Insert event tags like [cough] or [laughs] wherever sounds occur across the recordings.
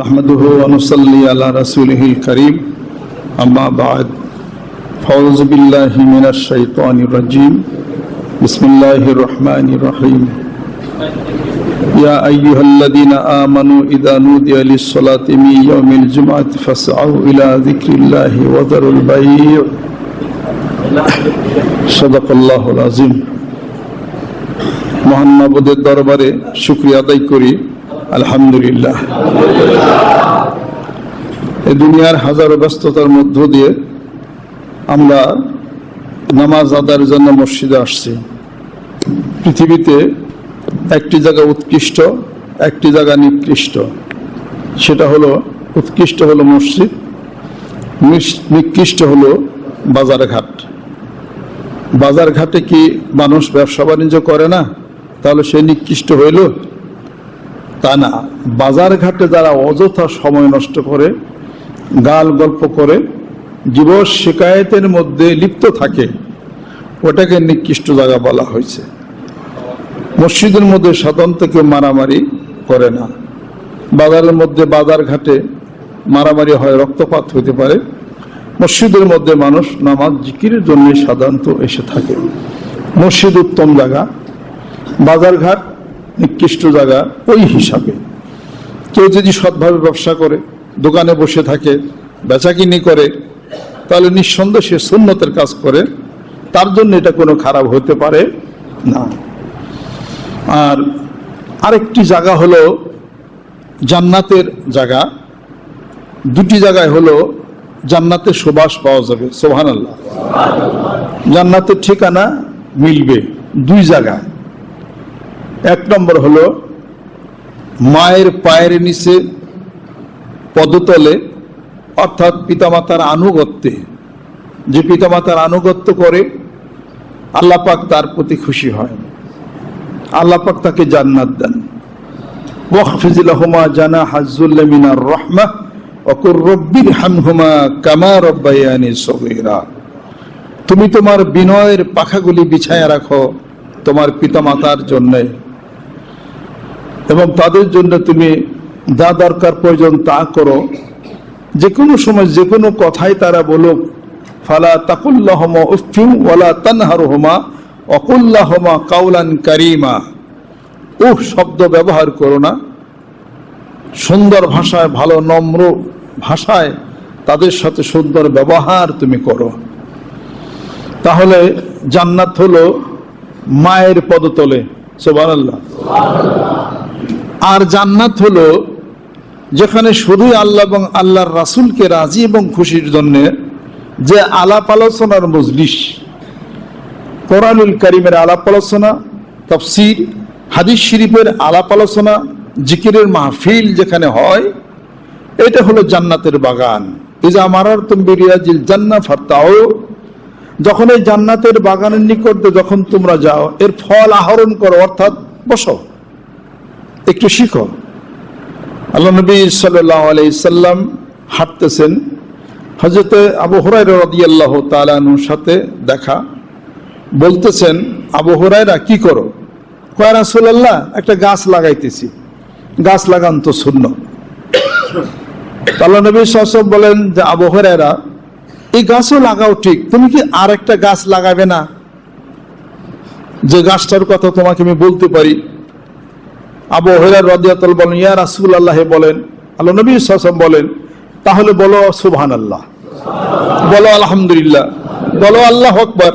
نحمده ونصلي على رسوله الكريم أما بعد فأعوذ بالله من الشيطان الرجيم بسم الله الرحمن الرحيم يا أيها الذين آمنوا إذا نودي للصلاة من يوم الجمعة فاسعوا إلى ذكر الله وذروا البيع صدق الله العظيم মহান্নবদের দরবারে শুক্রিয়া আদায় করি আলহামদুলিল্লাহ। এই দুনিয়ার হাজারো ব্যস্ততার মধ্য দিয়ে আমরা নামাজ আদায়ের জন্য মসজিদে আসছি। পৃথিবীতে একটি জায়গা উৎকৃষ্ট, একটি জায়গা নিকৃষ্ট। সেটা হলো, উৎকৃষ্ট হলো মসজিদ নিকৃষ্ট হলো বাজার ঘাট। বাজার ঘাটে কি মানুষ ব্যবসা বাণিজ্য করে না? তাহলে সে নিকৃষ্ট হইল? তা না। বাজার ঘাটে যারা অযথা সময় নষ্ট করে, গাল গল্প করে জীব শিকায়তের মধ্যে লিপ্ত থাকে, ওটাকে নিকৃষ্ট জায়গা বলা হয়েছে। মসজিদের মধ্যে সাধারণত কেউ মারামারি করে না। বাজারের মধ্যে বাজার ঘাটে মারামারি হয়, রক্তপাত হতে পারে। মসজিদের মধ্যে মানুষ নামাজ জিকিরের জন্য সাধারণত এসে থাকে। মসজিদ উত্তম জায়গা। বাজারঘাট নিকৃষ্ট জায়গা ওই হিসাবে। কেউ যদি সৎভাবে ব্যবসা করে, দোকানে বসে থাকে, বেচাকিনি করে, তাহলে নিঃসন্দেহে সে সুন্নতের কাজ করে, তার জন্য এটা কোনো খারাপ হতে পারে না। আর আরেকটি জায়গা হলো জান্নাতের জায়গা। দুটি জায়গায় হলো জান্নাতের সুবাস পাওয়া যাবে সোহান আল্লাহ জান্নাতের ঠিকানা মিলবে দুই জায়গায়। এক নম্বর হলো, মায়ের পায়ের নিচে পদতলে, অর্থাৎ পিতামাতার আনুগত্যে, যে পিতামাতার আনুগত্য করে আল্লাহ পাক তার প্রতি খুশি হয়। আল্লাহ পাক তাকে জান্নাত দেন। ওয়াকফিজুল্লাহুমা জানা হাজুল্লাহ মিনার রহমা অকুর রব্বির হামহুমা কামা রব্বায়ানি সগীরা। তুমি তোমার বিনয়ের পাখাগুলি বিছায়া রাখো তোমার পিতামাতার জন্য। এবং তাদের জন্য তুমি যা দরকার প্রয়োজন তা করো। যে কোনো সময় যে কোনো কথাই তারা বলুক, ফালা তাকুল্লাহমা উফিম ওয়ালা তানহারহমা অকুল্লাহমা কাউলান কারিমা। উহ, শব্দ ব্যবহার করো না। সুন্দর ভাষায়, ভালো, নম্র ভাষায় তাদের সাথে সুন্দর ব্যবহার তুমি করো। তাহলে জান্নাত হলো মায়ের পদতলে। সুবহানাল্লাহ। আর জান্নাত হলো যেখানে শুধুই আল্লাহ এবং আল্লাহর রাসূলকে রাজি এবং খুশির জন্য যে আলাপ আলোচনার মজলিস। কোরআনুল করিমের আলাপ আলোচনা, তফসির, হাদিস শরীফের আলাপ আলোচনা, জিকিরের মাহফিল যেখানে হয়, এটা হলো জান্নাতের বাগান। ইজা মারার তুমি রিয়াজিল জান্না ফাত্তাও যখন এই জান্নাতের বাগানের নিকটে যখন তোমরা যাও, এর ফল আহরণ করো, অর্থাৎ বসো। একটু শিখো। আল্লাহ নবী সাল্লাহ আলাইসাল্লাম হাঁটতেছেন। হজরতে আবু হরাই রদি আল্লাহ তালানুর সাথে দেখা। বলতেছেন, আবু হরাইরা কি করো? কয় রাসূলুল্লাহ, একটা গাছ লাগাইতেছি। গাছ লাগান তো শূন্য। আল্লাহ নবী সাসব বলেন যে, আবু হরাইরা এই গাছও লাগাও ঠিক, তুমি কি আর একটা গাছ লাগাবে না? যে গাছটার কথা তোমাকে আমি বলতে পারি আবু হরার রাদিয়াতুল বলেন, ইয়া রাসুল আল্লাহ বলেন, আল্লাহ নবী সাসম বলেন, তাহলে বলো সুবহান আল্লাহ বলো আলহামদুলিল্লাহ, বলো আল্লাহ আকবার,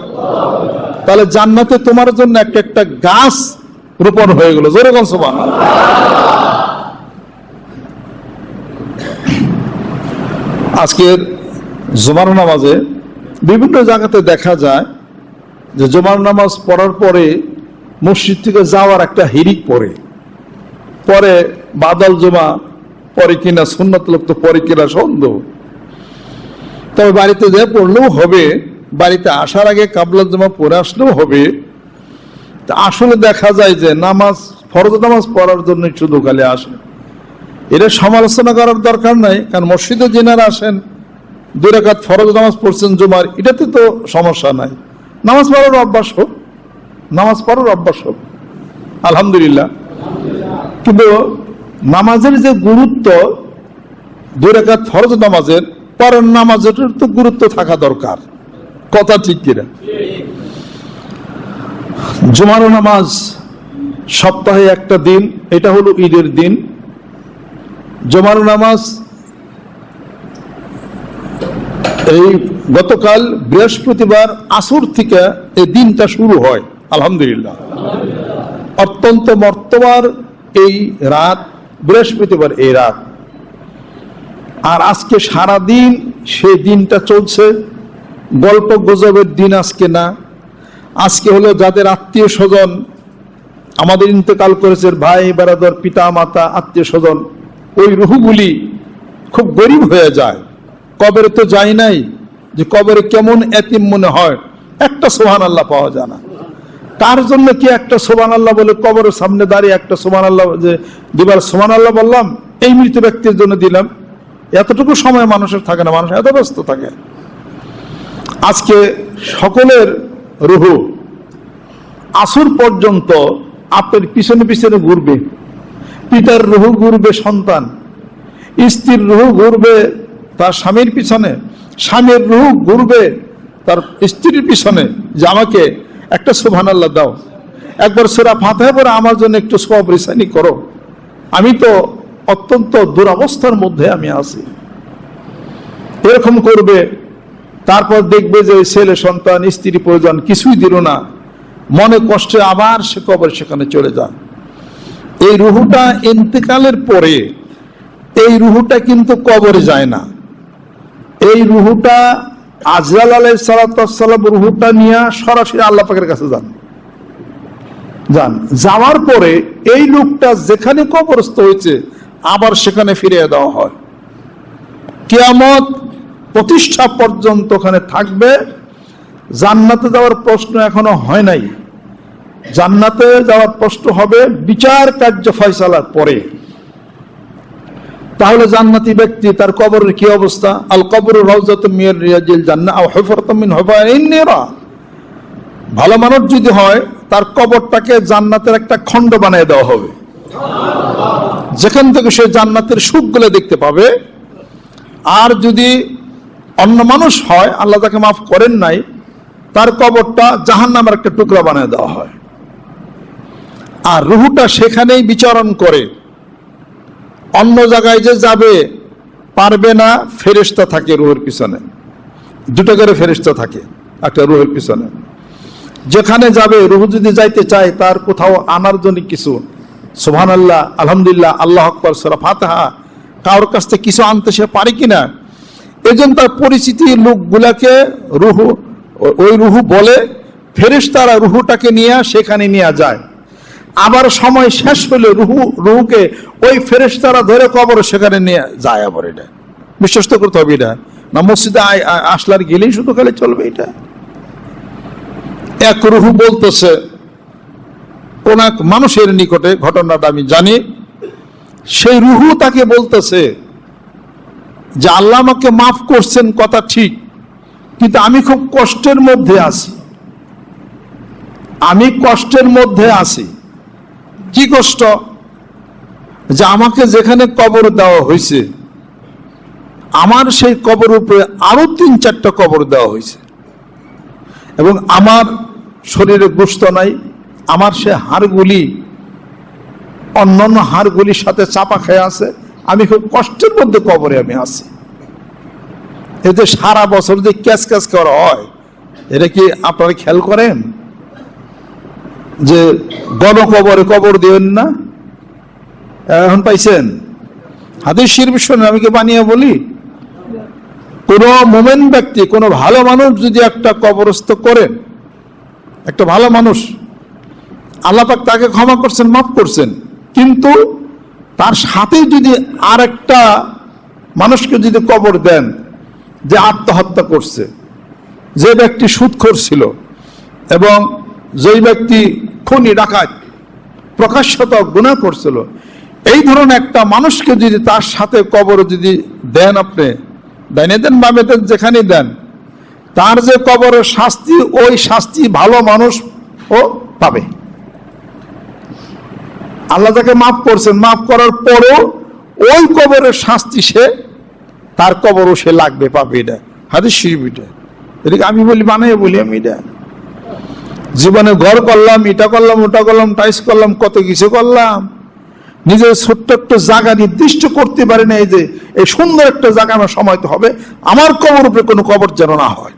তাহলে জান্নাতে তোমার জন্য একটা একটা গাছ রোপণ হয়ে গেল, জোরে কোন সুবহান আজকের জুমার নামাজে বিভিন্ন জায়গাতে দেখা যায় যে জুমার নামাজ পড়ার পরে মসজিদ থেকে যাওয়ার একটা হিরিক পড়ে। পরে বাদল জমা, পরে কিনা সুন্নত লোক তো পরে কিনা সন্দেহ। তবে বাড়িতে যে পড়লেও হবে, বাড়িতে আসার আগে কাবলা জমা পরে আসলেও হবে। আসলে দেখা যায় যে নামাজ, ফরজ নামাজ পড়ার জন্য শুধু খালি আসে। এটা সমালোচনা করার দরকার নাই, কারণ মসজিদে যেনারা আসেন, দুই রাকাত ফরজ নামাজ পড়ছেন জুমার, এটাতে তো সমস্যা নাই। নামাজ পড়ার অভ্যাস হোক, নামাজ পড়ার অভ্যাস হোক। আলহামদুলিল্লাহ। কিন্তু নামাজের যে গুরুত্ব, দুই রেখাত ফরজ নামাজের, পরের নামাজের তো গুরুত্ব থাকা দরকার। কথা ঠিক কিনা? জুমার নামাজ সপ্তাহে একটা দিন, এটা হলো ঈদের দিন। জুমার নামাজ এই গতকাল বৃহস্পতিবার আসর থেকে এই দিনটা শুরু হয়, আলহামদুলিল্লাহ। অত্যন্ত মর্তবার এই রাত, বৃহস্পতিবার এই রাত। আর আজকে সারা দিন সেই দিনটা চলছে, গল্প গুজবের দিন আজকে না। আজকে হলো যাদের আত্মীয় স্বজন, আমাদের ইন্তেকাল করেছে ভাই বেড়াদর পিতা, মাতা, আত্মীয় স্বজন, ওই রুহুগুলি খুব গরিব হয়ে যায়। কবরে তো যায় নাই, যে কবরে কেমন এতিম মনে হয়, একটা সোহান আল্লাহ পাওয়া যায় না। তার জন্য কি একটা সোহান আল্লাহ বলে কবরের সামনে দাঁড়িয়ে একটা সোহান আল্লাহ যে দুবার সোহান আল্লাহ বললাম? এই মৃত ব্যক্তির জন্য দিলাম। এতটুকু সময় মানুষের থাকে না, মানুষ এত ব্যস্ত থাকে। আজকে সকলের রুহু আসর পর্যন্ত আপনার পিছনে পিছনে ঘুরবে। পিতার রুহু ঘুরবে সন্তান, স্ত্রীর রুহু ঘুরবে তার স্বামীর পিছনে, স্বামীর রুহু ঘুরবে তার স্ত্রীর পিছনে যে আমাকে একটা সুবহান আল্লাহ দাও। একবার সেরা ফাঁথায় পরে আমার জন্য একটু সব রিসানি করো। আমি তো অত্যন্ত দুরবস্থার মধ্যে আমি আছি। এরকম করবে, তারপর দেখবে যে ছেলে, সন্তান, স্ত্রী প্রয়োজন কিছুই দিল না। মনে কষ্টে আবার সে কবর সেখানে চলে যান। এই রুহুটা ইন্তেকালের পরে, এই রুহুটা কিন্তু কবরে যায় না। এই রুহুটা আজরাল আলাই সালাতাম রুহুটা নিয়ে সরাসরি আল্লাহ কাছে যান। যান। যাওয়ার পরে এই লোকটা যেখানে কবরস্থ হয়েছে, আবার সেখানে ফিরিয়ে দেওয়া হয়। কিয়ামত প্রতিষ্ঠা পর্যন্ত ওখানে থাকবে। জান্নাতে যাওয়ার প্রশ্ন এখনও হয় নাই। জান্নাতে যাওয়ার প্রশ্ন হবে বিচার কার্য ফয়সালার পরে। তাহলে জান্নাতি ব্যক্তি তার কবরের কি অবস্থা? আল কবর ভালো মানুষ যদি হয়, তার কবরটাকে জান্নাতের একটা খণ্ড বানিয়ে দেওয়া হবে। যেখান থেকে সে জান্নাতের সুখগুলো দেখতে পাবে। আর যদি অন্য মানুষ হয়, আল্লাহ তাকে মাফ করেন নাই, তার কবরটা জাহান নামের একটা টুকরা বানিয়ে দেওয়া হয়। আর রুহুটা সেখানেই বিচরণ করে। অন্য জায়গায় যে যাবে, পারবে না ফেরেস্তা থাকে রুহের পিছনে। দুটো করে ফেরেস্তা থাকে একটা রুহের পিছনে। যেখানে যাবে, রুহু যদি যাইতে চায়, তার কোথাও আনার জন্য কিছু। সোহান আল্লাহ আলহামদুলিল্লাহ, আল্লাহ আকবর, সরা ফাতাহা। কারোর কাছ থেকে কিছু আনতে সে পারে কিনা? এই জন্য তার পরিচিতি লোকগুলাকে রুহু, ওই রুহু বলে, ফেরেশতারা রুহুটাকে নিয়ে সেখানে নিয়ে যায়। আবার সময় শেষ হলে রুহু, রুহুকে ওই ফেরেশতারা ধরে কবর সেখানে নিয়ে যায় আবার এটা। বিশ্বাস তো করতে হবে এটা। না মসজিদে আসলার গেলেই শুধু খালি চলবে এটা। এক রুহু বলতেছে কোন এক মানুষের নিকটে ঘটনাটা আমি জানি। সেই রুহু তাকে বলতেছে যে, আল্লাহ আমাকে মাফ করছেন, কথা ঠিক, কিন্তু আমি খুব কষ্টের মধ্যে আছি। আমি কষ্টের মধ্যে আছি। কি কষ্ট? যে আমাকে যেখানে কবর দেওয়া হয়েছে, আমার সেই কবর উপরে আরও তিন চারটা কবর দেওয়া হয়েছে। এবং আমার শরীরে গোস্ত নাই, আমার সে হাড়গুলি, অন্যান্য হাড়গুলির সাথে চাপা খেয়ে আছে, আমি খুব কষ্টের মধ্যে কবরে আমি আছি। এতে সারা বছর যে ক্যাচ ক্যাচ করা হয়, এটা কি আপনারা খেয়াল করেন? যে গণকবরে কবর দিবেন না এখন পাইছেন। হাদিস শরীফ শোনেন আমি কি বানিয়ে বলি? কোন মোমেন ব্যক্তি, কোন ভালো মানুষ যদি একটা কবরস্থ করেন, একটা ভালো মানুষ আল্লাপাক তাকে ক্ষমা করছেন, মাফ করছেন, কিন্তু তার সাথে যদি আর একটা মানুষকে যদি কবর দেন, যে আত্মহত্যা করছে, যে ব্যক্তি সুৎখর ছিল, এবং যেই ব্যক্তি খুনি, ডাকাত প্রকাশ্যত গুণা করছিল। এই ধরনের একটা মানুষকে যদি তার সাথে কবর যদি দেন আপনি ডাইনে দেন বামে দেন যেখানে দেন, তার যে কবরের শাস্তি, ওই শাস্তি ভালো মানুষ ও পাবে। আল্লাহ তাকে মাফ করছেন, মাফ করার পরও ওই কবরের শাস্তি সে, তার কবরও সে লাগবে, পাবে এটা। হাদিস শরীফ এটা। এটাকে আমি বলি বানাই বলি আমি এটা। জীবনে ঘর করলাম এটা করলাম, ওটা করলাম টাইস করলাম, কত কিছু করলাম। নিজের ছোট্ট একটা জায়গা নির্দিষ্ট করতে পারি না, এই যে, এই সুন্দর একটা জায়গা আমার সময় তো হবে। আমার কবর উপরে কোনো কবর যেন না হয়।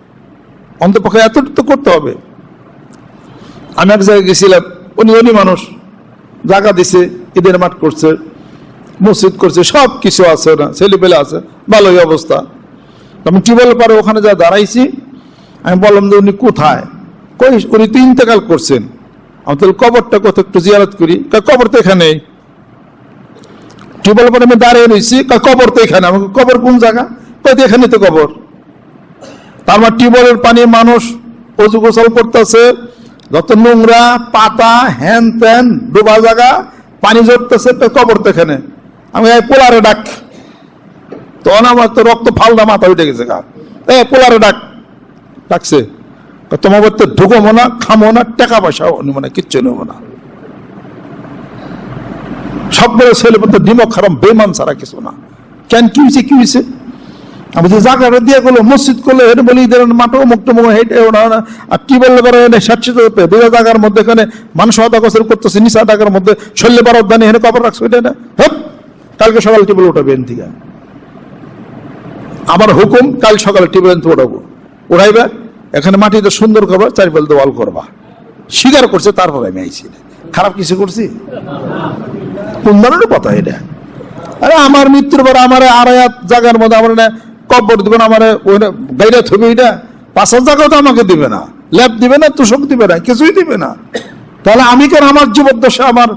অন্তপক্ষে এতটুকু তো করতে হবে। আমি এক জায়গায় গেছিলাম উনি উনি মানুষ জায়গা দিছে, ঈদের মাঠ করছে, মসজিদ করছে, সব কিছু আছে না ছেলে পেলে আছে, ভালোই অবস্থা। আমি টিউবওয়েল পারে, ওখানে যা দাঁড়াইছি, আমি বললাম যে উনি কোথায়? কই উনি তো ইন্তেকাল করছেন? আমি তাহলে কবরটা কত একটু জিয়ারত করি। কবর তো এখানে টিউবওয়েল পারে আমি দাঁড়িয়ে রয়েছি কবর তো এখানে। আমাকে কবর কোন জায়গা? কয়, তো এখানে তো কবর। তার মানে টিউবওয়েলের পানি মানুষ অজু গোসল করতেছে। যত নোংরা, পাতা, হ্যান ত্যান, ডোবা জায়গা, পানি জড়তেছে কবর তো এখানে। আমি পোলারে ডাক। তখন আমার তো রক্ত ফালদা মাথা উঠে গেছে গা। এ পোলারে ডাক। ডাকছে। তোমার তো ঢুকবো না, খামো না, টাকা পয়সাও নিব না, কিচ্ছু নেব না। সবগুলো ছেলে পত্র দিমক খারাপ বেমান ছাড়া কিছু না। কেন, কি হয়েছে আমি যে জায়গাটা দিয়ে গেলো মসজিদ করলে হেঁটে বলি দেন মাঠো মুখ হেঁটে ওনা ওনা আর কি বললে পারে, এনে সাতশো দুই জায়গার মধ্যে এখানে মানুষ আধা গোসল করতেছে, নিচা টাকার মধ্যে শল্য বারো দানি হেনে কবর রাখছো এটা না হ্যাঁ কালকে সকালে টিবল উঠাবে এন থেকে। আমার হুকুম, কাল সকালে টিবল উঠাবো। উঠাইবে? এখানে মাটিতে সুন্দর করবা চারিপাল দেওয়াল করবা। স্বীকার করছে, তারপরে আমি আইছি। খারাপ কিছু করছি? কোন ধরনের কথা এটা। আরে আমার মৃত্যুর পর আমার আড়াইয়াত জায়গার মধ্যে আমার না কব্বর দিবে না, আমার গাইরা থবে এটা। পাঁচ হাজার জায়গাও তো আমাকে দিবে না। ল্যাব দিবে না, তুষক দিবে না, কিছুই দিবে না। তাহলে আমি কেন আমার জীবদ্দশা আমার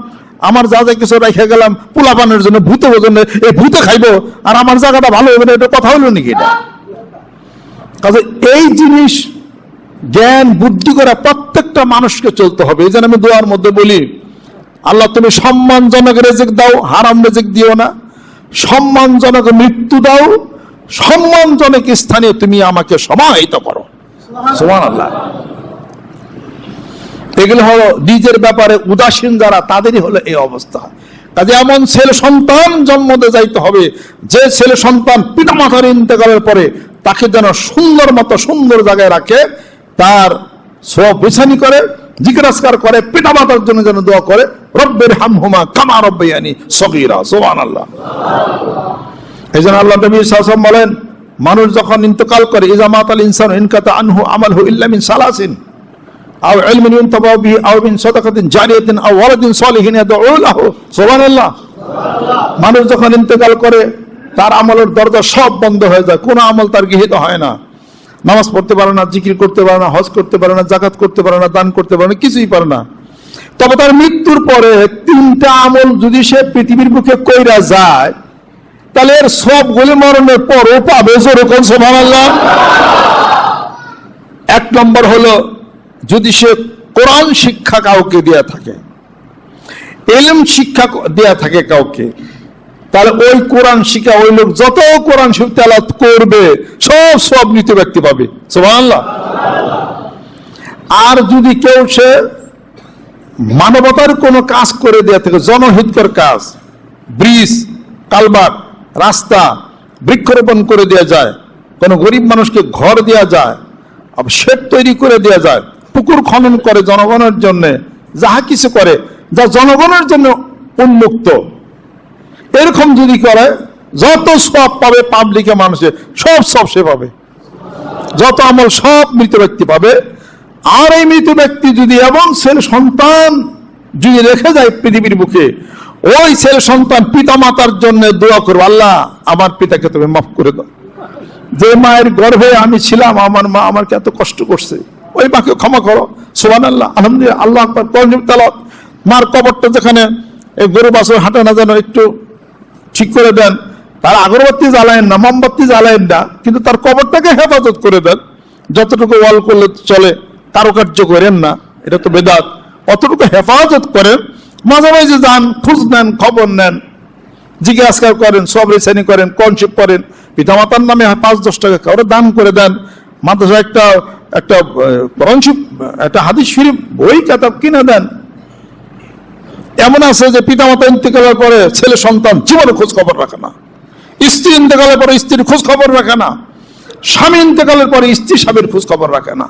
আমার যা যা কিছু রেখে গেলাম, পোলাপানের জন্য ভূতে জন্য এই ভূতে খাইবো, আর আমার জায়গাটা ভালো হবে না, এটা কথা হলো নাকি এটা? কাজে এই জিনিস জ্ঞান বুদ্ধি করা প্রত্যেকটা মানুষকে চলতে হবে। এই জন্য আমি দোয়ার মধ্যে বলি আল্লাহ তুমি সম্মানজনক রেজেক দাও হারাম রেজেক দিও না। সম্মানজনক মৃত্যু দাও সম্মানজনক স্থানে তুমি আমাকে সমাহিত করো। সমান আল্লাহ এগুলো হলো নিজের ব্যাপারে উদাসীন যারা তাদেরই হলো এই অবস্থা। কাজে এমন ছেলে সন্তান জন্মতে যাইতে হবে যে ছেলে সন্তান পিতা মাতার ইন্তেকালের পরে তাকে যেন সুন্দর মতো সুন্দর জায়গায় রাখে তার সব করে জিজ্ঞাসকার করে পিতা মাতার জন্য যেন দোয়া করে, রব্বের হাম হুমা কামা রব্বাইয়ানি সগীরা সোহান আল্লাহ এই জন্য আল্লাহ নবী সাসম বলেন, মানুষ যখন ইন্তকাল করে ইজামাত আল ইনসান ইনকাতা আনহু আমালহু ইল্লা মিন সালাসিন আও ইলমিন ইউনতাবা বিহি আও মিন সাদাকাতিন জারিয়াতিন আও ওয়ালাদিন সালিহিন ইয়াদউ লাহু সুবহানাল্লাহ। মানুষ যখন ইন্তেকাল করে, তার আমলের দরজা সব বন্ধ হয়ে যায়, কোনো আমল তার গৃহীত হয় না। নামাজ পড়তে পারে না, জিকির করতে পারে না, হজ করতে পারে না, জাকাত করতে পারে না, দান করতে পারে না, কিছুই পারে না। তবে তার মৃত্যুর পরে তিনটা আমল যদি সে পৃথিবীর বুকে কইরা যায়, তাহলে এর সবগুলি মরণের পরও পাবে যেরকম সোমান আল্লাহ এক নম্বর হলো, যদি সে কোরআন শিক্ষা কাউকে দেয়া থাকে এলম শিক্ষা দেয়া থাকে কাউকে তাহলে ওই কোরআন শিখা, ওই লোক যত কোরআন তেলাওয়াত করবে, সব সব মৃত ব্যক্তি পাবে। আর যদি কেউ সে মানবতার কোনো কাজ করে দেয়া থেকে, জনহিতকর কাজ, ব্রিজ, কালবাট, রাস্তা, বৃক্ষরোপণ করে দেওয়া যায়, কোনো গরিব মানুষকে ঘর দেওয়া যায় শেড তৈরি করে দেওয়া যায়, পুকুর খনন করে জনগণের জন্য, যাহা কিছু করে, যা জনগণের জন্য উন্মুক্ত এরকম যদি করে, যত সব পাবে পাবলিকে মানুষে সব সব সে পাবে। যত আমল সব মৃত ব্যক্তি পাবে। আর এই মৃত ব্যক্তি যদি এবং ছেলে সন্তান যদি রেখে যায় পৃথিবীর বুকে, ওই ছেলে সন্তান পিতা মাতার জন্য দোয়া করব, আল্লাহ, আমার পিতাকে তুমি মাফ করে দাও। যে মায়ের গর্ভে আমি ছিলাম, আমার মা আমাকে এত কষ্ট করছে, ওই মাকে ক্ষমা করো। সোহান আল্লাহ আলহামদুলিল্লাহ আল্লাহ মার কবরটা যেখানে গরু বাসর হাঁটে না যেন একটু ঠিক করে দেন। তার আগরবাতি জ্বালায়েন না, মোমবাতি জ্বালায়েন না, কিন্তু তার কবরটাকে হেফাজত করে দেন। যতটুকু ওয়াল করলে চলে, কারুকার্য করেন না, এটা তো বেদাত। অতটুকু হেফাজত করেন, মাঝে মাঝে যান, খোঁজ নেন, খবর নেন, জিজ্ঞাসা করেন, সব রেসানি করেন কনসেপ্ট করেন, পিতামাতার নামে পাঁচ দশ টাকা কাউরে দান করে দেন। মাদ্রাসা একটা একটা কনসেপ্ট একটা হাদিস শরীফ, বই, কাতাব কিনে দেন। এমন আছে যে পিতামাতা ইন্তেকালের পরে ছেলে সন্তান জীবনে খোঁজ খবর রাখে না। স্ত্রী ইন্তেকালের পরে স্ত্রীর খোঁজ খবর রাখে না। স্বামী ইন্তেকালের পরে স্ত্রী স্বামীর খোঁজ খবর রাখে না।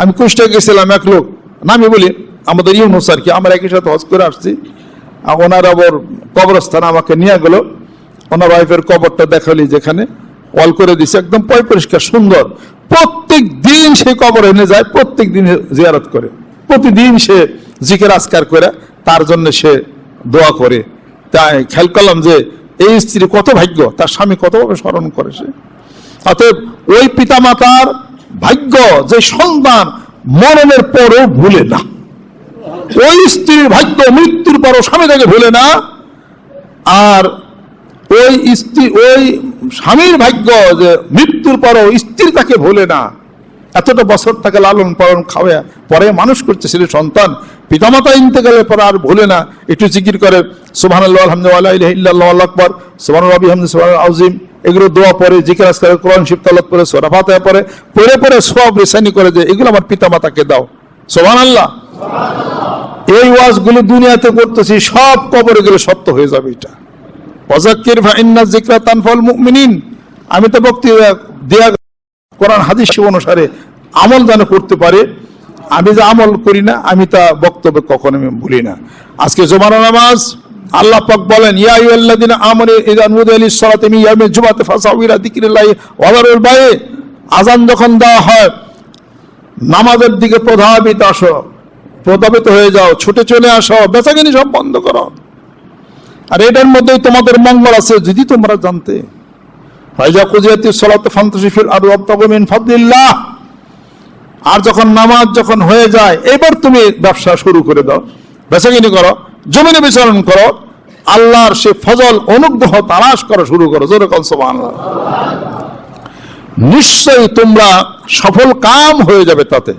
আমি কুষ্টায় গেছিলাম এক লোক নামি বলি, আমাদের ইউনুস আর কি, আমরা একই সাথে হজ করে আসছি। ওনার আবার কবরস্থান আমাকে নিয়ে গেল। ওনার ওয়াইফের কবরটা দেখালি যেখানে অল করে দিছে একদম পয় পরিষ্কার, সুন্দর। প্রত্যেক দিন সে কবর এনে যায় প্রত্যেক দিন জিয়ারত করে। প্রতিদিন সে জিকের আজকার করে। তার জন্য সে দোয়া করে। তাই খেয়াল করলাম যে, এই স্ত্রী কত ভাগ্য, তার স্বামী কতভাবে স্মরণ করে সে। অতএব ওই পিতামাতার ভাগ্য, যে সন্তান মরণের পরও ভুলে না। ওই স্ত্রীর ভাগ্য মৃত্যুর পরও স্বামী তাকে ভুলে না। আর ওই স্ত্রী, ওই স্বামীর ভাগ্য যে মৃত্যুর পরও স্ত্রী তাকে ভুলে না। এতটা বছর তাকে লালন পালন খাওয়া পরে মানুষ করছে ছেলে সন্তান। পিতামাতা ইন্তেকালের পর আর ভুলে না, একটু জিকির করে সুবহান আল্লাহ আলহামদুলিল্লাহ আকবর সুবহান রবি হামদ আজিম এগুলো দোয়া পরে, জিকির, আজকার, কোরআন শিব তালাত পরে, সোরা পরে পরে পরে সব রেসানি করে যে, এগুলো আমার পিতামাতাকে দাও। সুবহান আল্লাহ এই ওয়াজগুলো দুনিয়াতে করতেছি, সব কবরে গেলে সত্য হয়ে যাবে এটা। অজাক্কির ফাইন্না জিকরা তানফল মুমিনিন। আমি তো বক্তৃতা দেয়া, কোরআন, হাদিস অনুসারে আমল যেন করতে পারে আমি যে আমল করি না, আমি তা বক্তব্য কখনো আমি ভুলি না। আজকে জমানো নামাজ, আল্লাহ পাক বলেন, ইয়া আইয়ুহাল্লাযিনা আমানু ইযা নুদিয়া লিস-সালাতি মিন ইয়াউমিল জুমআতি ফাসাউ ইলা যিকরিল্লাহি ওয়া যারুল বায় আযান যখন দেওয়া হয়, নামাজের দিকে প্রধাবিত আসো, প্রধাবিত হয়ে যাও, ছুটে চলে আসো, বেচাকিনি সব বন্ধ করো। আর এটার মধ্যেই তোমাদের মঙ্গল আছে, যদি তোমরা জানতে। ফাইজা কুজিয়াতি সলাতে ফান্তাসিফিল আর ওয়াবতাগু মিন ফাদলিল্লাহ। আর যখন নামাজ যখন হয়ে যায়, এবার তুমি ব্যবসা শুরু করে দাও। বেচাকিনি করো, জমিনে বিচরণ করো, আল্লাহর সে ফজল, অনুগ্রহ, তালাশ করা শুরু করো। জোরে কল নিশ্চয়ই তোমরা সফল কাম হয়ে যাবে তাতে।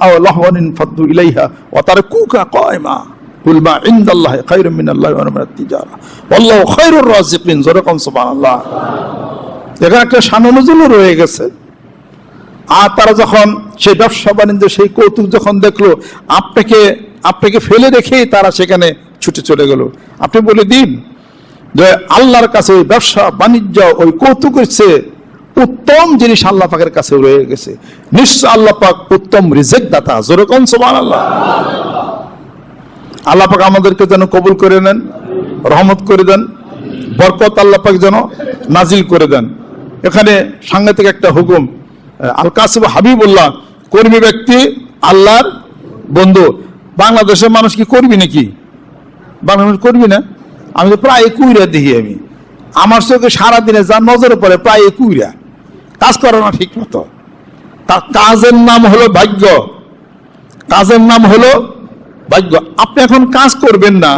আও ফাদ্দু ইলাইহা মা এখানে একটা রয়ে গেছে। আর তারা যখন সেই ব্যবসা বাণিজ্য, সেই কৌতুক যখন দেখল, আপনাকে আপনাকে ফেলে রেখেই তারা সেখানে ছুটে চলে গেল। আপনি বলে দিন যে আল্লাহর কাছে ব্যবসা, বাণিজ্য, ওই কৌতুকের চেয়ে উত্তম জিনিস আল্লাহ পাকের কাছে রয়ে গেছে। নিশ্চয় আল্লাহ পাক উত্তম রিজেক দাতা যেরকম সমান আল্লাহ আল্লাহ পাক আমাদেরকে যেন কবুল করে নেন, রহমত করে দেন, বরকত আল্লাহ পাক যেন নাজিল করে দেন। এখানে সাংঘাতিক একটা হুকুম আল কাসিব হাবিবুল্লাহ কর্মী ব্যক্তি, আল্লাহর বন্ধু। বাংলাদেশের মানুষ কি করবি নাকি? বাংলাদেশ করবি না? আমি তো প্রায় কুইরা দেখি আমি। আমার চোখে সারাদিনে যা নজরে পড়ে প্রায় কুইরা কাজ করে না ঠিক মতো। তার কাজের নাম হলো ভাগ্য। কাজের নাম হলো ভাগ্য। আপনি এখন কাজ করবেন না।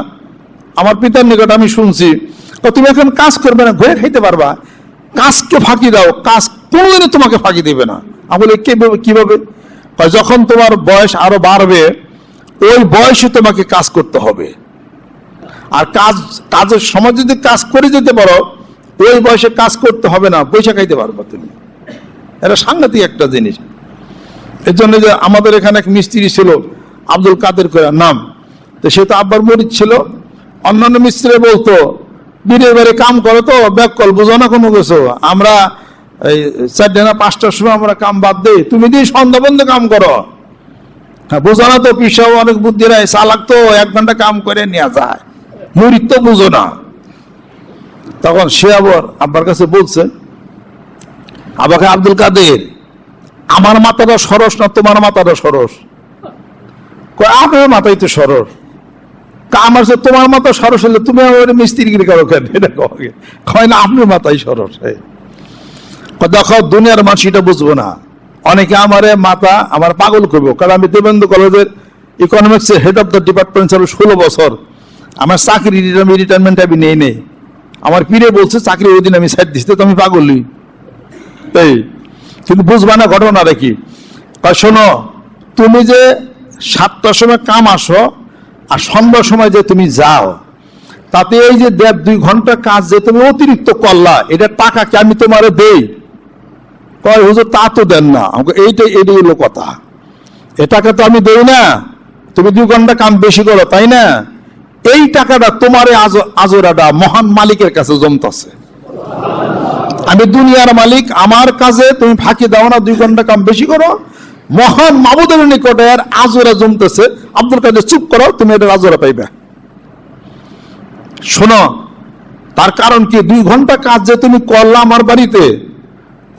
আমার পিতার নিকট আমি শুনছি তুমি এখন কাজ করবে না, ঘুরে খাইতে পারবা। কাজকে ফাঁকি দাও, কাজ কোনোদিনই তোমাকে ফাঁকি দেবে না। আমি বলি কীভাবে? যখন তোমার বয়স আরও বাড়বে, ওই বয়সে তোমাকে কাজ করতে হবে। আর কাজ কাজের সময় যদি কাজ করে যেতে পারো, ওই বয়সে কাজ করতে হবে না, পয়সা খাইতে পারবা তুমি। এটা সাংঘাতিক একটা জিনিস। এর জন্য যে আমাদের এখানে এক মিস্ত্রি ছিল, আব্দুল কাদের করে নাম। তো সে তো আব্বার মরিদ ছিল। অন্যান্য মিস্ত্রি বলতো দিনের বাড়ি কাম করো তো ব্যাক কল বুঝো না কোনো কিছু। আমরা এই চারটে না পাঁচটার সময় আমরা কাম বাদ দেই। তুমি দিয়ে সন্ধ্যা বন্ধ কাম করো হ্যাঁ বুঝো না তো পিসাও অনেক বুদ্ধি নাই চালাক তো এক ঘণ্টা কাম করে নেওয়া যায়। মুরিদ তো বুঝো না। তখন সে আবার আব্বার কাছে বলছে, আবাকে আব্দুল কাদের, আমার মাথাটা সরস না তোমার মাথাটা সরস। আপনার মাথায় তো সরস। আমার তোমার মাথা সরস হলে তুমি আমার মিস্ত্রিগিরি করো কেন? এটা কয় না, আপনার মাথায় সরস। হ্যাঁ দেখো, দুনিয়ার মানুষ এটা বুঝব না। অনেকে আমারে মাথা আমার পাগল করব। কারণ আমি দেবেন্দ্র কলেজের ইকোনমিক্স এর হেড অফ দ্য ডিপার্টমেন্ট ছিল ষোলো বছর। আমার চাকরি রিটায়ারমেন্ট আমি নেই নেই। আমার পীরে বলছে, চাকরি ওই দিন আমি সাইড দিচ্ছি তো আমি পাগলই এই, কিন্তু বুঝবা না ঘটনা দেখি। শোনো, তুমি যে সাতটার সময় কাম আসো আর সন্ধ্যার সময় যে তুমি যাও, তাতে এই যে দেড় দুই ঘণ্টা কাজ যে তুমি অতিরিক্ত করলা, এটা টাকা কি আমি তোমারে দেই? কয়, হুজুর, তা তো দেন না। আমাকে এইটাই এটাই হলো কথা। এ টাকা তো আমি দেই না। তুমি দুই ঘণ্টা কাম বেশি করো, তাই না? এই টাকাটা তোমার আজরাটা মহান মালিকের কাছে জমতাছে। আমি দুনিয়ার মালিক, আমার কাজে তুমি ফাঁকি দাও না, দুই ঘণ্টা কাম বেশি করো। মহান মাবুদের নিকটে আর আজরা জমতেছে। আব্দুল কাদের, চুপ করো, তুমি এটা আজরা পাইবে। শোনো, তার কারণ কি? দুই ঘণ্টা কাজ যে তুমি করলা আমার বাড়িতে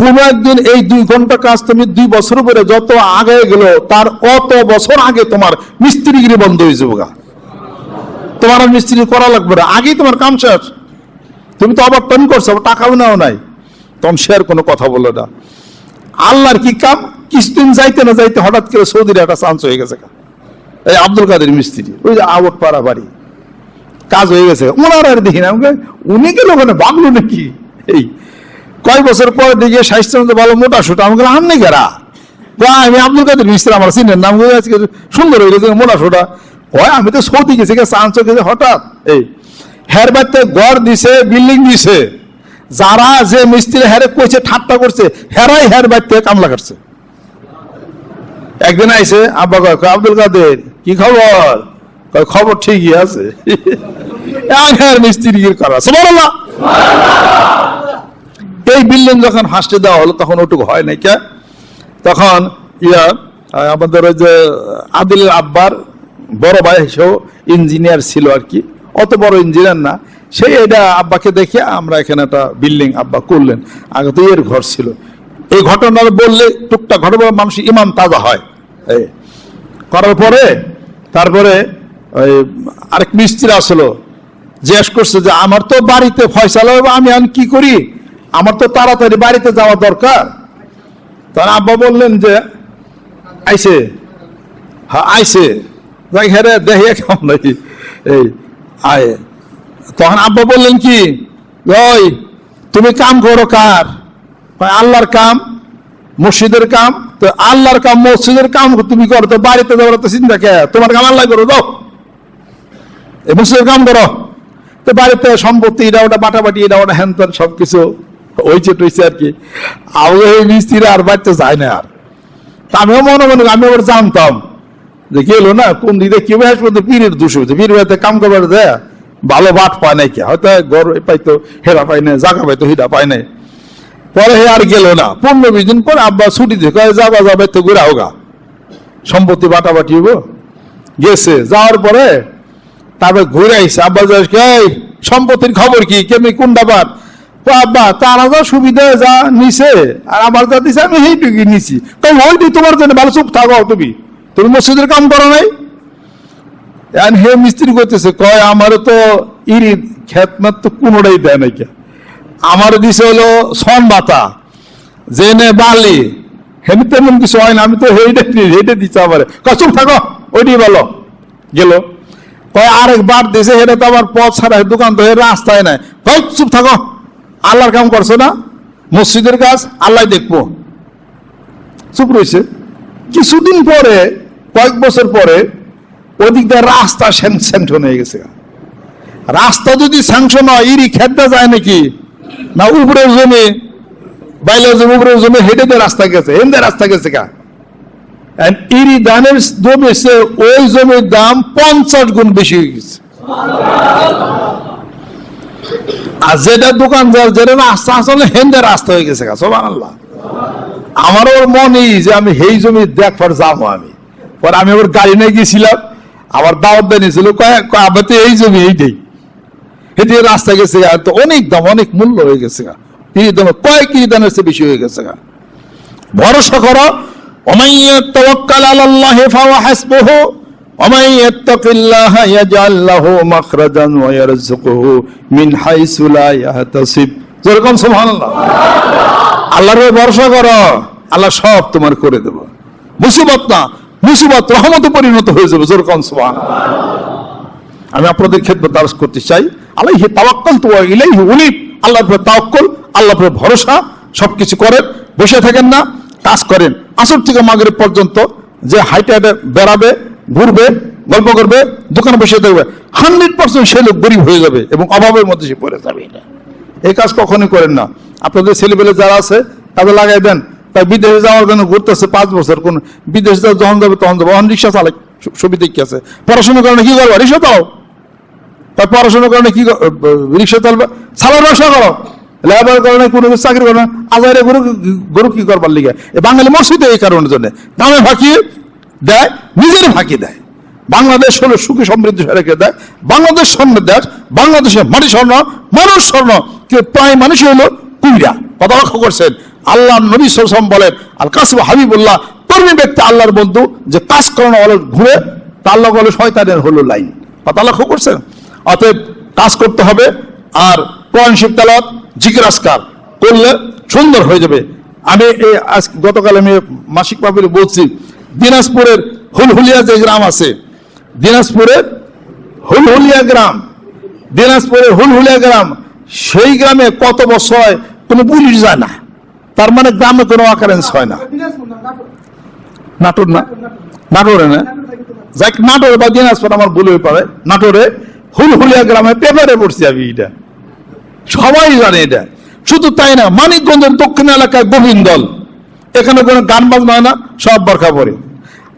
কোন একদিন এই দুই ঘণ্টা কাজ তুমি দুই বছর পরে যত আগে গেল, তার অত বছর আগে তোমার মিস্ত্রিগিরি বন্ধ হয়ে যাব তোমার মিস্ত্রি করা লাগবে না। আগেই তোমার কাম শেষ। তুমি তো আবার টন করছ টাকাও নাও নাই। তখন সে আর কোনো কথা বলল না। আল্লাহর কি কাম? কিছুদিন যাইতে না যাইতে হঠাৎ করে সৌদির একটা চান্স হয়ে গেছে। এই আব্দুল কাদের মিস্ত্রি, ওই যে আবট পাড়া বাড়ি। কাজ হয়ে গেছে ওনার আর দেখি না। উনি গেল ওখানে, বাগলো নাকি? এই কয় বছর পর দেখে স্বাস্থ্য ভালো মোটা সুটা। আমাকে আমনি কয়, আমি আব্দুল কাদের মিস্ত্রি আমার সিনের নাম আজকে সুন্দর হয়ে গেছে মোটা সোটা। কয় আমি তো সৌদি গেছি চান্স গেছে হঠাৎ। এই হের বাড়িতে গড় দিছে বিল্ডিং দিছে। যারা যে মিস্ত্রি হেরে কইছে ঠাট্টা করছে হেরাই হের বাড়িতে কামলা করছে একদিন আইসে আব্বা কয় আব্দুল কাদের কি খবর? কয় খবর ঠিকই আছে। [laughs] আর মিস্ত্রি করা? সুবহানাল্লাহ। এই বিল্ডিং যখন হাসতে দেওয়া হলো, তখন ওটুকু হয় নাই কে তখন ইয়া আমাদের ওই যে আদিল আব্বার বড় ভাই সেও ইঞ্জিনিয়ার ছিল আর কি। অত বড় ইঞ্জিনিয়ার না। সেই এটা আব্বাকে দেখে আমরা এখানে একটা বিল্ডিং আব্বা করলেন। আগে তো এর ঘর ছিল। এই ঘটনা বললে টুকটাক ঘটনা মানুষ ইমান তাজা হয়। করার পরে, তারপরে ওই আরেক মিস্ত্রি আসলো। জিজ্ঞেস করছে যে, আমার তো বাড়িতে ফয়সালা হবে, আমি এখন কি করি? আমার তো তাড়াতাড়ি বাড়িতে যাওয়া দরকার। তখন আব্বা বললেন যে আইসে। হ্যাঁ আইসে। যাই হ্যাঁ রে, দেখি কেমন নাকি। এই আয়। তখন আব্বা বললেন কি ওই তুমি কাম করো কার? আল্লাহর কাম মসজিদের কাম। তো আল্লাহর কাম মসজিদের কাম তুমি করো তো বাড়িতে যাওয়ার তো চিন্তা কে? তোমার কাম আল্লাহ করো দাও এই মসজিদের কাম করো। তো বাড়িতে সম্পত্তি এটা ওটা বাটাবাটি এটা ওটা হ্যান ত্যান সবকিছু হয়েছে টইছে আর কি আগে এই মিস্ত্রিরা আর বাড়িতে যায় না আর। আমিও মনে মনে, আমি আবার জানতাম যে গেলো না, কোন দিকে কি হাসপাতাল পীরের দোষ হয়েছে। পীর বাড়িতে কাম করবার দেয়, ভালো বাট পায় নাই কে? হয়তো গড় পাইতো হেরা পাই নাই, জাগা পাইতো হিরা পায় নাই। পরে হে আর গেল না। পনেরো বিশ দিন পরে আব্বা ছুটি দিয়ে কয়, যাবা, যাবে তো ঘুরে হোগা সম্পত্তি বাটাবাটি হইব? গেছে। যাওয়ার পরে তারপরে ঘুরে আইসে, আব্বা এই, সম্পত্তির খবর কি? কেমনি কোন ব্যাপার তো আব্বা, তারা যা সুবিধা যা নিছে, আর আমার যা দিছে, আমি সেইটুকু নিছি। তাই ওইটি তোমার জন্য ভালো চুপ থাকো তুমি। তুমি মসজিদের কাম করো নাই? এখন হে মিস্ত্রি করতেছে কয়, আমারও তো ইরি খেতমাত তো কোনোটাই দেয় নাই কে। আমার দিছে হলো সন বাতা, জেনে বালি। হেমি তেমন কিছু হয় না, আমি তো হেইটা হেইটা দিচ্ছে আমার। কচুপ থাকো ওইটি বলো গেল। কয়, আরেকবার দেশে হেরে তো আমার পথ ছাড়া, দোকান তো রাস্তায় নাই। কয়, চুপ থাকো। আল্লাহর কাম করছ না? মসজিদের কাজ আল্লাহ দেখব। চুপ রয়েছে। কিছুদিন পরে, কয়েক বছর পরে, ওদিক দিয়ে রাস্তা স্যাংশন হয়ে গেছে। রাস্তা যদি স্যাংশন হয়, ইরি খেতে যায় নাকি? না উপরের জমি বাইলের জমি, উপরের জমি হেঁটে দিয়ে রাস্তা গেছে। হেন্দে রাস্তা গেছে কা? ইরি ধানের জমি ওই জমির দাম পঞ্চাশ গুণ বেশি হয়ে গেছে। আর যেটা দোকান যেটা আসলে হেন্দে রাস্তা হয়ে গেছে আল্লাহ আমার ওর যে আমি জমি দেখবার যাব আমি। আমি ওর গাড়ি নিয়ে গেছিলাম দাওয়াত আবার এই জমি এইটাই। হেঁটে রাস্তা গেছে তো অনেক দাম, অনেক মূল্য হয়ে গেছে গা। তিনি দাম কয়েক কিনি দাম হচ্ছে বেশি হয়ে গেছে গা। ভরসা করো অমাইয়া তবক্কাল আল্লাহ হেফা হাসবহ। ومن يتق الله يجعل له مخرجا ويرزقه من حيث لا يحتسب যেরকম সুবহানাল্লাহ আল্লাহর উপর ভরসা করো আল্লাহ সব তোমার করে দেব মুসিবত না মুসিবত রহমতে পরিণত হয়ে যাবে যেরকম সুবহানাল্লাহ আমি আপনাদের ক্ষেত্রে দারস করতে চাই আল্লাহ তাওয়াক্কাল তো ইলাইহি উনিব আল্লাহর উপর তাওয়াক্কুল আল্লাহর উপর ভরসা সবকিছু করেন বসে থাকেন না কাজ করেন আসর থেকে মাগরিব পর্যন্ত যে হাইটে হাইটে বেড়াবে ঘুরবে, গল্প করবে, দোকানে বসে থাকবে। হান্ড্রেড পার্সেন্ট সে লোক গরিব হয়ে যাবে এবং অভাবের মধ্যে সে পড়ে যাবে। এই কাজ কখনোই করেন না। আপনাদের ছেলেপেলে যারা আছে, তাদের লাগাই দেন। তাই বিদেশে যাওয়ার জন্য ঘুরতেছে পাঁচ বছর। কোন বিদেশে যখন যাবে, তখন যাবে। অন রিক্সা চালাই সু- সুবিধা কি আছে পড়াশোনা করে না কি করব? রিক্সা দাও তার পড়াশোনা কারণে কি রিক্সা চালবে? সালার ব্যবসা করো। লেবার কারণে কোনো চাকরি করো না আজারে গরু গরু কি করবার লিগে? বাঙালি মসজিদে এই কারণের জন্য। দামে ফাঁকি দেয়, নিজের ফাঁকি দেয়। বাংলাদেশ হলো সুখী সমৃদ্ধ রেখে দেয়। বাংলাদেশ স্বর্ণ দেশ বাংলাদেশের মাটি স্বর্ণ মানুষ স্বর্ণ কিন্তু প্রায় মানুষই হলো কুইরা। কথা লক্ষ্য করছেন, আল্লাহ নবী সাল্লাম বলেন আল কাসিম হাবিবুল্লাহ কর্মী ব্যক্তি আল্লাহর বন্ধু, যে কাজ করানো হলো ঘুরে, তার লগে হলো শয়তানের হলো লাইন। কথা লক্ষ্য করছেন? অতএব কাজ করতে হবে, আর কোরআন শিব তালাত জিকির আসকার করলে সুন্দর হয়ে যাবে। আমি এই আজ গতকাল আমি মাসিক পাপির বলছি দিনাজপুরের হুলহুলিয়া যে গ্রাম আছে, দিনাজপুরের হুলহুলিয়া গ্রাম, দিনাজপুরের হুলহুলিয়া গ্রাম, সেই গ্রামে কত বছর হয় কোনো পুলিশ যায় না। তার মানে গ্রামে কোনো অকারেন্স হয় না। নাটোর না? নাটোরে না? যাক, নাটোরে বা দিনাজপুর আমার ভুল হয়ে পারে। নাটোরে হুলহুলিয়া গ্রামে পেপারে পড়ছি আমি এটা। সবাই জানে এটা। শুধু তাই না, মানিকগঞ্জের দক্ষিণ এলাকায় গোবিন্দল। এখানে কোনো গান বাজনা হয় না, সব বরখা পড়ে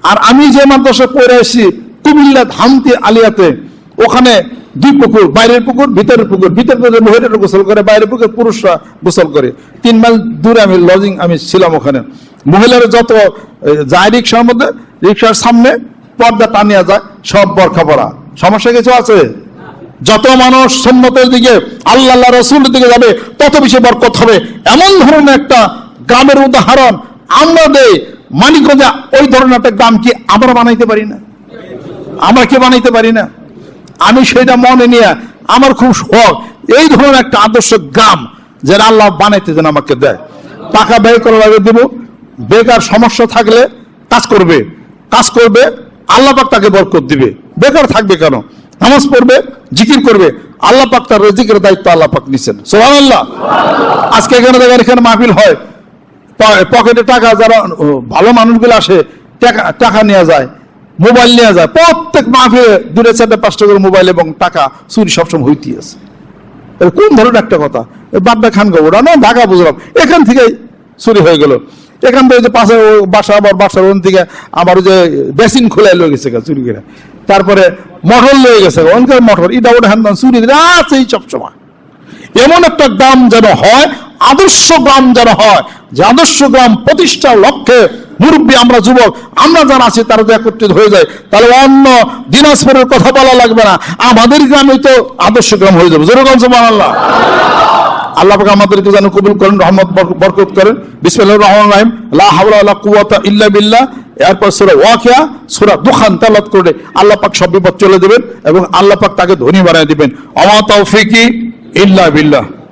আর আমি যে মাদ্রাসা পড়ে আসি, কুমিল্লা ধামতি আলিয়াতে, ওখানে দুই পুকুর, বাইরের পুকুর, ভিতরের পুকুর ভিতরের পুকুর মহিলারা গোসল করে, বাইরের পুকুর পুরুষরা গোসল করে। তিন মাইল দূরে আমি লজিং আমি ছিলাম ওখানে। মহিলারা যত যায় রিক্সার মধ্যে, রিক্সার সামনে পর্দা টানিয়া যায়, সব বরখা পড়া সমস্যা কিছু আছে? যত মানুষ সম্মতের দিকে আল্লাহ রসুলের দিকে যাবে, তত বেশি বরকত হবে। এমন ধরনের একটা গ্রামের উদাহরণ, আমরা দেই মানিকগঞ্জে ওই ধরনের একটা গ্রাম কি আমরা বানাইতে পারি না? আমরা কি বানাইতে পারি না? আমি সেটা মনে নিয়ে আমার খুব শখ, এই ধরনের একটা আদর্শ গ্রাম যেটা আল্লাহ বানাইতে যেন আমাকে দেয়। টাকা ব্যয় করা লাগে দেবো, বেকার সমস্যা থাকলে কাজ করবে কাজ করবে, আল্লাহ পাক তাকে বরকত দিবে। বেকার থাকবে কেন? নামাজ পড়বে, জিকির করবে, আল্লাহ পাক তার রেজিকের দায়িত্ব আল্লাহ পাক নিছেন। সোহান আল্লাহ আজকে এখানে দেখেন এখানে মাহফিল হয়। পকেটে টাকা যারা ভালো মানুষগুলো আসে, টাকা টাকা নেওয়া যায়, মোবাইল নেওয়া যায়, প্রত্যেক মাহফিলে দূরে চারটে পাঁচটা করে মোবাইল এবং টাকা চুরি সবসময় হইতে আছে। কোন ধরনের একটা কথা? বাড্ডা খান ওরা না ঢাকা বুঝলাম, এখান থেকে চুরি হয়ে গেল। এখান থেকে যে পাশে বাসা, আবার বাসার ওখান থেকে আমার ওই যে বেসিন খোলাই লয়ে গেছে চুরি করে। তারপরে মটর লয়ে গেছে অনকার মটর এটা ওটা হ্যান চুরি আছে এই সবসময়। এমন একটা গ্রাম যেন হয়, আদর্শ গ্রাম যেন হয়, যে আদর্শ গ্রাম প্রতিষ্ঠার লক্ষ্যে মুরব্বী আমরা যুবক, আমরা যারা আছি তারা যদি একত্রিত হয়ে যায়। তাহলে অন্য দিনাজপুরের কথা বলা লাগবে না। আমাদের গ্রামে তো আদর্শ গ্রাম হয়ে যাবে। যেরকম আল্লাহ আল্লাহ পাক আমাদেরকে যেন কবুল করেন, রহমত, বর- বরকত করেন। বিসমিল্লাহির রহমানির রহিম। লা হাওলা ওয়ালা কুওয়াতা ইল্লা বিল্লাহ। এরপর সূরা ওয়াকিয়া, সূরা দুখান তেলাওয়াত করে আল্লাহ পাক সব বিপদ চলে দেবেন এবং আল্লাহ পাক তাকে ধনী বানিয়ে দিবেন। আমা তৌফিকি ইল্লা বিল্লাহ